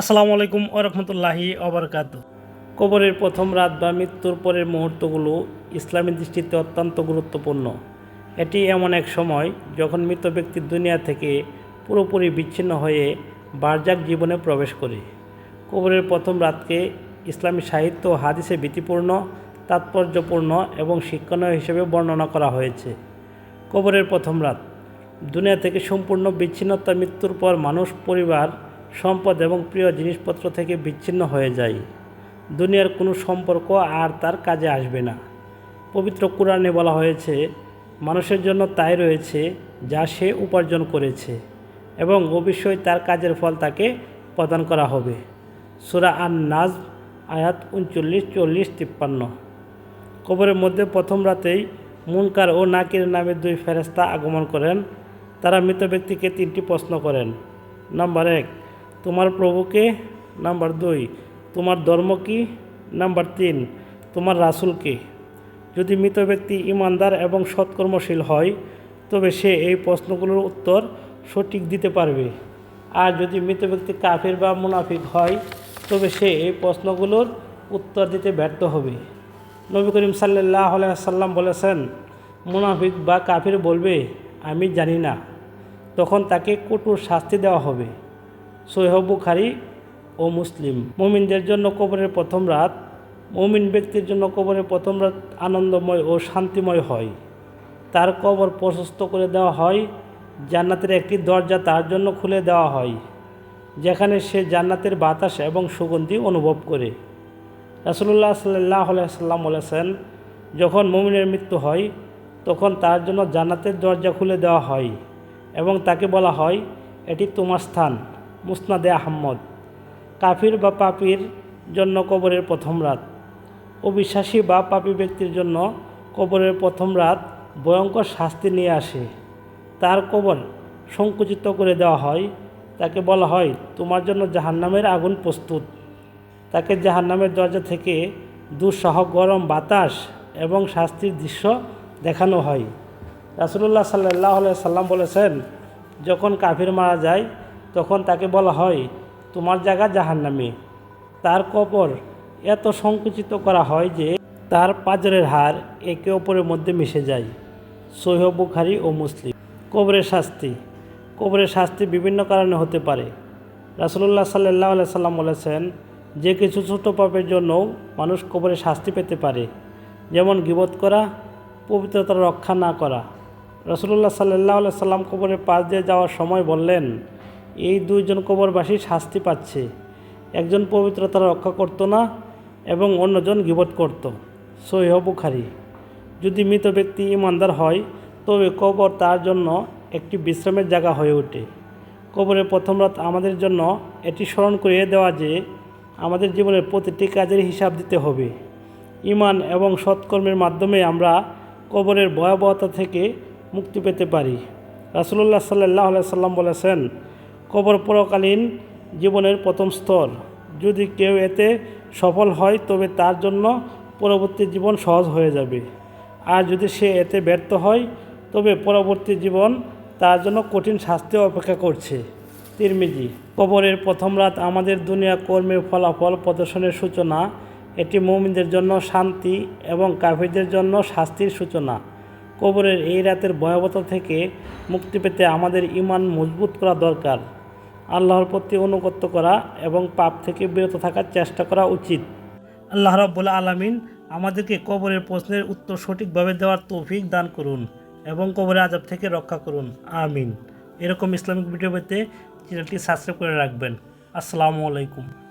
আসসালামু আলাইকুম ওরহমতুল্লাহি অবরকাত কবরের প্রথম রাত বা মৃত্যুর পরের মুহূর্তগুলো ইসলামী দৃষ্টিতে অত্যন্ত গুরুত্বপূর্ণ। এটি এমন এক সময় যখন মৃত ব্যক্তির দুনিয়া থেকে পুরোপুরি বিচ্ছিন্ন হয়ে বারজাক জীবনে প্রবেশ করে। কবরের প্রথম রাতকে ইসলামী সাহিত্য ও হাদিসে ভীতিপূর্ণ, তাৎপর্যপূর্ণ এবং শিক্ষণীয় হিসেবে বর্ণনা করা হয়েছে। কবরের প্রথম রাত, দুনিয়া থেকে সম্পূর্ণ বিচ্ছিন্নতা মৃত্যুর পর মানুষ, পরিবার সম্পদ এবং প্রিয় জিনিসপত্র থেকে বিচ্ছিন্ন হয়ে যায়। দুনিয়ার কোনো সম্পর্ক আর তার কাজে আসবে না। পবিত্র কোরআনে বলা হয়েছে, মানুষের জন্য তাই রয়েছে যা সে উপার্জন করেছে এবং অবশ্যই তার কাজের ফল তাকে প্রদান করা হবে। সুরা আন নাজ আয়াত উনচল্লিশ, চল্লিশ, তিপ্পান্ন। কবরের মধ্যে প্রথম রাতেই মুনকার ও নাকির নামে দুই ফেরেস্তা আগমন করেন। তারা মৃত ব্যক্তিকে তিনটি প্রশ্ন করেন। নাম্বার এক তোমার প্রভুকে, নাম্বার দুই। তোমার ধর্ম কি? নাম্বার তিন, তোমার রাসুলকে। যদি মৃত ব্যক্তি ইমানদার এবং সৎকর্মশীল হয়, তবে সে এই প্রশ্নগুলোর উত্তর সঠিক দিতে পারবে। আর যদি মৃত ব্যক্তি কাফির বা মুনাফিক হয়, তবে সে এই প্রশ্নগুলোর উত্তর দিতে ব্যর্থ হবে। নবী করিম সাল্লাহ সাল্লাম বলেছেন, মুনাফিক বা কাফির বলবে, আমি জানি না। তখন তাকে কঠোর শাস্তি দেওয়া হবে। সৈহ বুখারি ও মুসলিম। মুমিনদের জন্য কবরের প্রথম রাত, মুমিন ব্যক্তির জন্য কবরের প্রথম রাত আনন্দময় ও শান্তিময় হয়। তার কবর প্রশস্ত করে দেওয়া হয়, জান্নাতের একটি দরজা তার জন্য খুলে দেওয়া হয়, যেখানে সে জান্নাতের বাতাস এবং সুগন্ধি অনুভব করে। রাসুল্লাহ সাল্লাহ সাল্লাম বলেছেন, যখন মুমিনের মৃত্যু হয়, তখন তার জন্য জান্নাতের দরজা খুলে দেওয়া হয় এবং তাকে বলা হয়, এটি তোমার স্থান মুসনাদে আহম্মদ কাফির বা পাপির জন্য কবরের প্রথম রাত। অবিশ্বাসী বা পাপী ব্যক্তির জন্য কবরের প্রথম রাত ভয়ঙ্কর শাস্তি নিয়ে আসে। তার কবর সংকুচিত করে দেওয়া হয়। তাকে বলা হয়, তোমার জন্য জাহান্নামের আগুন প্রস্তুত। তাকে জাহান্নামের দরজা থেকে দুঃসহ গরম বাতাস এবং শাস্তির দৃশ্য দেখানো হয়। রাসুলুল্লাহ সাল্লাহ সাল্লাম বলেছেন, যখন কাফির মারা যায় তখন তাকে বলা হয়, তোমার জায়গা জাহান্নামে। তার কবর এত সংকুচিত করা হয় যে তার পাজরের হার একে অপরের মধ্যে মিশে যায়। সৈহ বুখারি ও মুসলিম। কবরের শাস্তি। কবরের শাস্তি বিভিন্ন কারণে হতে পারে। রাসুলুল্লাহ সাল্লাহ সাল্লাম বলেছেন, যে কিছু ছোট পাপের জন্যও মানুষ কবরে শাস্তি পেতে পারে, যেমন গিবত করা, পবিত্রতা রক্ষা না করা। রসুল্লাহ সাল্লাহ সাল্লাম কবরের পাশ দিয়ে যাওয়ার সময় বললেন এই দুইজন কবরবাসী শাস্তি পাচ্ছে। একজন পবিত্রতা রক্ষা করত না এবং অন্যজন গিবত করত। সৈহ বুখারি। যদি মৃত ব্যক্তি ইমানদার হয়, তবে কবর তার জন্য একটি বিশ্রামের জায়গা হয়ে ওঠে। কবরের প্রথম রাত আমাদের জন্য এটি স্মরণ করিয়ে দেওয়া যে আমাদের জীবনের প্রতিটি কাজের হিসাব দিতে হবে। ইমান এবং সৎকর্মের মাধ্যমে আমরা কবরের ভয়াবহতা থেকে মুক্তি পেতে পারি। রাসুলুল্লাহ সাল্লাহ সাল্লাম বলেছেন কবর পরকালীন জীবনের প্রথম স্তর। যদি কেউ এতে সফল হয়, তবে তার জন্য পরবর্তী জীবন সহজ হয়ে যাবে। আর যদি সে এতে ব্যর্থ হয়, তবে পরবর্তী জীবন তার জন্য কঠিন শাস্তি অপেক্ষা করছে। তিরমিজি, কবরের প্রথম রাত আমাদের দুনিয়া কর্মের ফলাফল প্রদর্শনের সূচনা। এটি মৌমিনদের জন্য শান্তি এবং কাফিরদের জন্য শাস্তির সূচনা। কবরের এই রাতের ভয়াবহতা থেকে মুক্তি পেতে আমাদের ইমান মজবুত করা দরকার। আল্লাহর প্রতি অনুগত্য করা এবং পাপ থেকে বিরত থাকার চেষ্টা করা উচিত। আল্লাহ রব্বুল আলমিন আমাদেরকে কবরের প্রশ্নের উত্তর সঠিকভাবে দেওয়ার তৌফিক দান করুন এবং কবরের আজাব থেকে রক্ষা করুন। আমিন। এরকম ইসলামিক ভিডিও পেতে চ্যানেলটি সাবস্ক্রাইব করে রাখবেন। আসসালামু আলাইকুম।